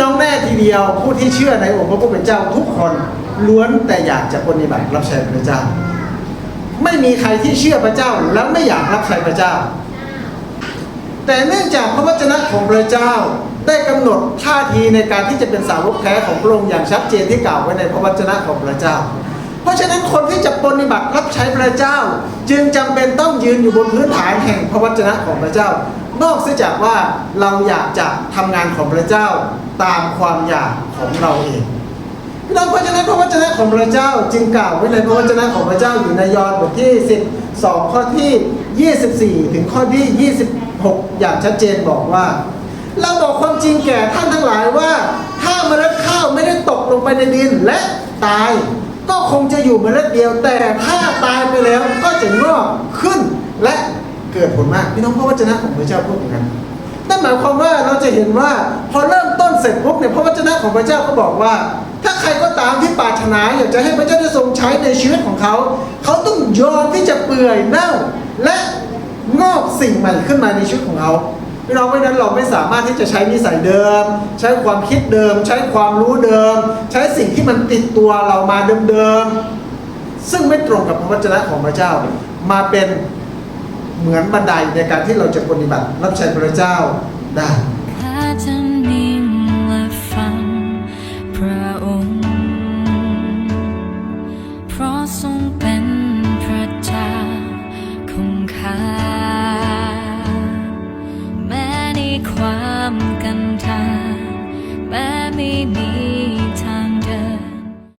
น้องแน่ทีเดียวผู้ที่เชื่อในองค์พระผู้เป็นเจ้าทุกคนล้วนแต่อยากจะปฏิบัติรับใช้พระเจ้า ไม่มีใครที่เชื่อพระเจ้าแล้วไม่อยากรับใช้พระเจ้า แต่เนื่องจากพระวจนะของพระเจ้าได้กำหนดท่าทีในการที่จะเป็นสาวกแท้ของพระองค์อย่างชัดเจนที่กล่าวไว้ในพระวจนะของพระเจ้า เพราะฉะนั้น ปฏิบัติรับใช้พระเจ้า จึงจำเป็นต้องยืนอยู่บนพื้นฐานแห่งพระวจนะของพระเจ้า นอกเสียจากว่าเราอยากจะทำงานของพระเจ้าตามความอยากของเราเองพี่น้องเพราะฉะนั้นพระวจนะของพระเจ้าจึงกล่าวไว้ในพระวจนะของพระเจ้าอยู่ในยอห์นบทที่12ข้อที่ 24 ถึงข้อที่ 26 อย่างชัดเจนบอกว่า เราบอกความจริงแก่ท่านทั้งหลายว่า ถ้าเมล็ดข้าวไม่ได้ตกลงไปในดินและตาย ก็คงจะอยู่เมล็ดเดียว แต่ถ้าตายไปแล้วก็จะงอกขึ้นและเกิดผลมากพี่น้องพระวจนะของพระเจ้าพูดอย่างนั้นนั่นหมายความว่าเราจะเห็นว่าพอเริ่มต้นเสร็จปุ๊บเนี่ยพระวจนะของพระเจ้าก็บอกว่า ถ้าใครก็ตามที่ปรารถนาอยากจะให้พระเจ้าได้ทรงใช้ในชีวิตของเขา เขาต้องยอมที่จะเปื่อยเน่าและงอกสิ่งใหม่ขึ้นมาในชีวิตของเขา เราไม่นั้นเราไม่สามารถที่จะใช้นิสัยเดิม ใช้ความคิดเดิม ใช้ความรู้เดิม ใช้สิ่งที่มันติดตัวเรามาเดิมๆซึ่งไม่ตรงกับพระวจนะของพระเจ้า มาเป็นเหมือนบันไดในการที่เราจะปฏิบัติรับใช้พระเจ้าได้ทรงเป็นพระเจ้าคงคา ความกันทัน